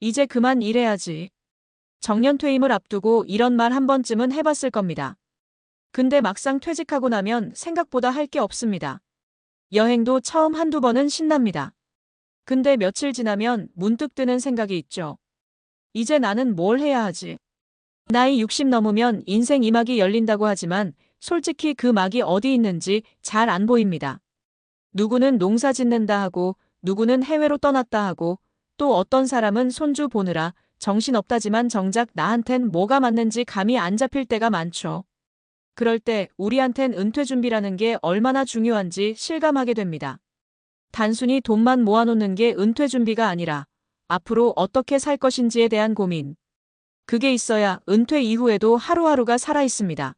이제 그만 일해야지. 정년 퇴임을 앞두고 이런 말 한 번쯤은 해봤을 겁니다. 근데 막상 퇴직하고 나면 생각보다 할 게 없습니다. 여행도 처음 한두 번은 신납니다. 근데 며칠 지나면 문득 드는 생각이 있죠. 이제 나는 뭘 해야 하지? 나이 60 넘으면 인생 이막이 열린다고 하지만 솔직히 그 막이 어디 있는지 잘 안 보입니다. 누구는 농사 짓는다 하고 누구는 해외로 떠났다 하고 또 어떤 사람은 손주 보느라 정신없다지만 정작 나한텐 뭐가 맞는지 감이 안 잡힐 때가 많죠. 그럴 때 우리한텐 은퇴 준비라는 게 얼마나 중요한지 실감하게 됩니다. 단순히 돈만 모아놓는 게 은퇴 준비가 아니라 앞으로 어떻게 살 것인지에 대한 고민. 그게 있어야 은퇴 이후에도 하루하루가 살아 있습니다.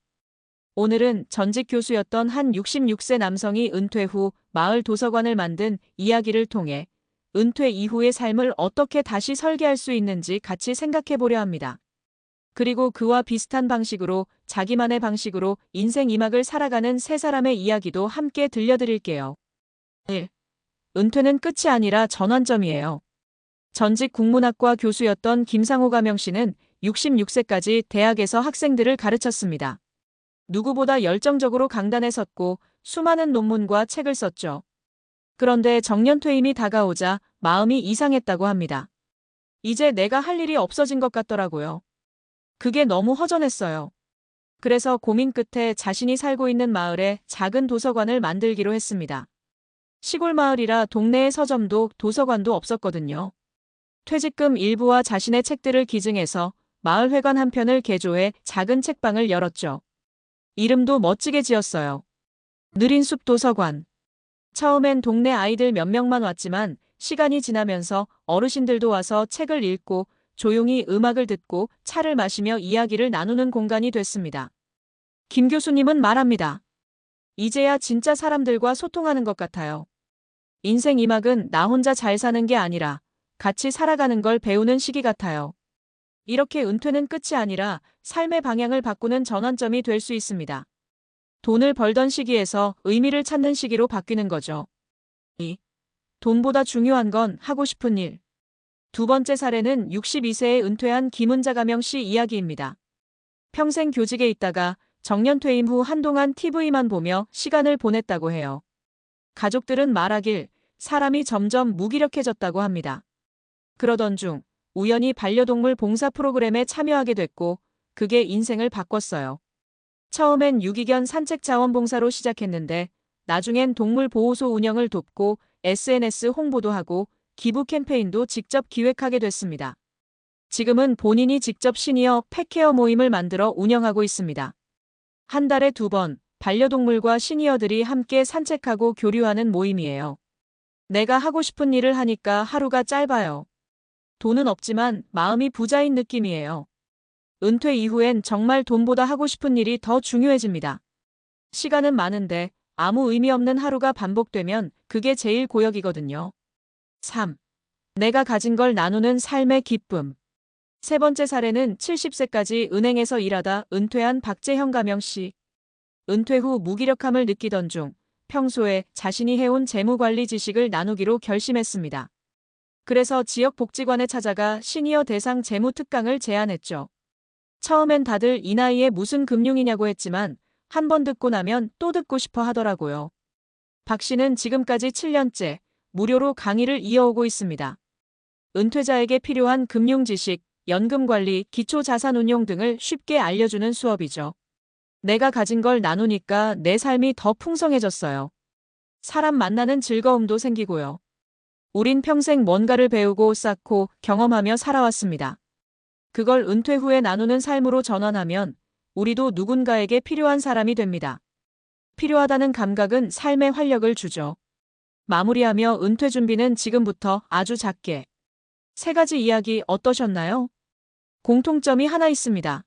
오늘은 전직 교수였던 한 66세 남성이 은퇴 후 마을 도서관을 만든 이야기를 통해 은퇴 이후의 삶을 어떻게 다시 설계할 수 있는지 같이 생각해 보려 합니다. 그리고 그와 비슷한 방식으로 자기만의 방식으로 인생 이막을 살아가는 세 사람의 이야기도 함께 들려드릴게요. 1. 은퇴는 끝이 아니라 전환점이에요. 전직 국문학과 교수였던 김상호 가명 씨는 66세까지 대학에서 학생들을 가르쳤습니다. 누구보다 열정적으로 강단에 섰고 수많은 논문과 책을 썼죠. 그런데 정년 퇴임이 다가오자 마음이 이상했다고 합니다. 이제 내가 할 일이 없어진 것 같더라고요. 그게 너무 허전했어요. 그래서 고민 끝에 자신이 살고 있는 마을에 작은 도서관을 만들기로 했습니다. 시골 마을이라 동네에 서점도 도서관도 없었거든요. 퇴직금 일부와 자신의 책들을 기증해서 마을 회관 한 편을 개조해 작은 책방을 열었죠. 이름도 멋지게 지었어요. 느린 숲 도서관. 처음엔 동네 아이들 몇 명만 왔지만 시간이 지나면서 어르신들도 와서 책을 읽고 조용히 음악을 듣고 차를 마시며 이야기를 나누는 공간이 됐습니다. 김 교수님은 말합니다. 이제야 진짜 사람들과 소통하는 것 같아요. 인생 이막은 나 혼자 잘 사는 게 아니라 같이 살아가는 걸 배우는 시기 같아요. 이렇게 은퇴는 끝이 아니라 삶의 방향을 바꾸는 전환점이 될 수 있습니다. 돈을 벌던 시기에서 의미를 찾는 시기로 바뀌는 거죠. 2. 돈보다 중요한 건 하고 싶은 일. 두 번째 사례는 62세에 은퇴한 김은자 가명 씨 이야기입니다. 평생 교직에 있다가 정년 퇴임 후 한동안 TV만 보며 시간을 보냈다고 해요. 가족들은 말하길 사람이 점점 무기력해졌다고 합니다. 그러던 중 우연히 반려동물 봉사 프로그램에 참여하게 됐고 그게 인생을 바꿨어요. 처음엔 유기견 산책 자원봉사로 시작했는데 나중엔 동물 보호소 운영을 돕고 SNS 홍보도 하고 기부 캠페인도 직접 기획하게 됐습니다. 지금은 본인이 직접 시니어 펫케어 모임을 만들어 운영하고 있습니다. 한 달에 두 번 반려동물과 시니어들이 함께 산책하고 교류하는 모임이에요. 내가 하고 싶은 일을 하니까 하루가 짧아요. 돈은 없지만 마음이 부자인 느낌이에요. 은퇴 이후엔 정말 돈보다 하고 싶은 일이 더 중요해집니다. 시간은 많은데 아무 의미 없는 하루가 반복되면 그게 제일 고역이거든요. 3. 내가 가진 걸 나누는 삶의 기쁨. 세 번째 사례는 70세까지 은행에서 일하다 은퇴한 박재형 가명 씨. 은퇴 후 무기력함을 느끼던 중 평소에 자신이 해온 재무관리 지식을 나누기로 결심했습니다. 그래서 지역 복지관에 찾아가 시니어 대상 재무 특강을 제안했죠. 처음엔 다들 이 나이에 무슨 금융이냐고 했지만 한 번 듣고 나면 또 듣고 싶어 하더라고요. 박 씨는 지금까지 7년째 무료로 강의를 이어오고 있습니다. 은퇴자에게 필요한 금융 지식, 연금 관리, 기초 자산 운용 등을 쉽게 알려주는 수업이죠. 내가 가진 걸 나누니까 내 삶이 더 풍성해졌어요. 사람 만나는 즐거움도 생기고요. 우린 평생 뭔가를 배우고 쌓고 경험하며 살아왔습니다. 그걸 은퇴 후에 나누는 삶으로 전환하면 우리도 누군가에게 필요한 사람이 됩니다. 필요하다는 감각은 삶의 활력을 주죠. 마무리하며 은퇴 준비는 지금부터 아주 작게. 세 가지 이야기 어떠셨나요? 공통점이 하나 있습니다.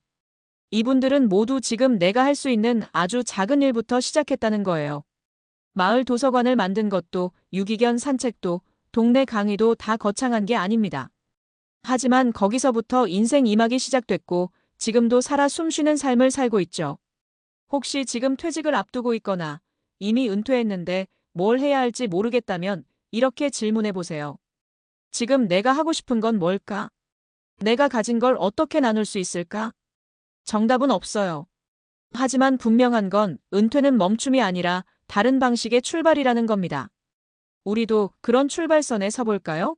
이분들은 모두 지금 내가 할 수 있는 아주 작은 일부터 시작했다는 거예요. 마을 도서관을 만든 것도 유기견 산책도 동네 강의도 다 거창한 게 아닙니다. 하지만 거기서부터 인생 이막이 시작됐고 지금도 살아 숨쉬는 삶을 살고 있죠. 혹시 지금 퇴직을 앞두고 있거나 이미 은퇴했는데 뭘 해야 할지 모르겠다면 이렇게 질문해 보세요. 지금 내가 하고 싶은 건 뭘까? 내가 가진 걸 어떻게 나눌 수 있을까? 정답은 없어요. 하지만 분명한 건 은퇴는 멈춤이 아니라 다른 방식의 출발이라는 겁니다. 우리도 그런 출발선에 서볼까요?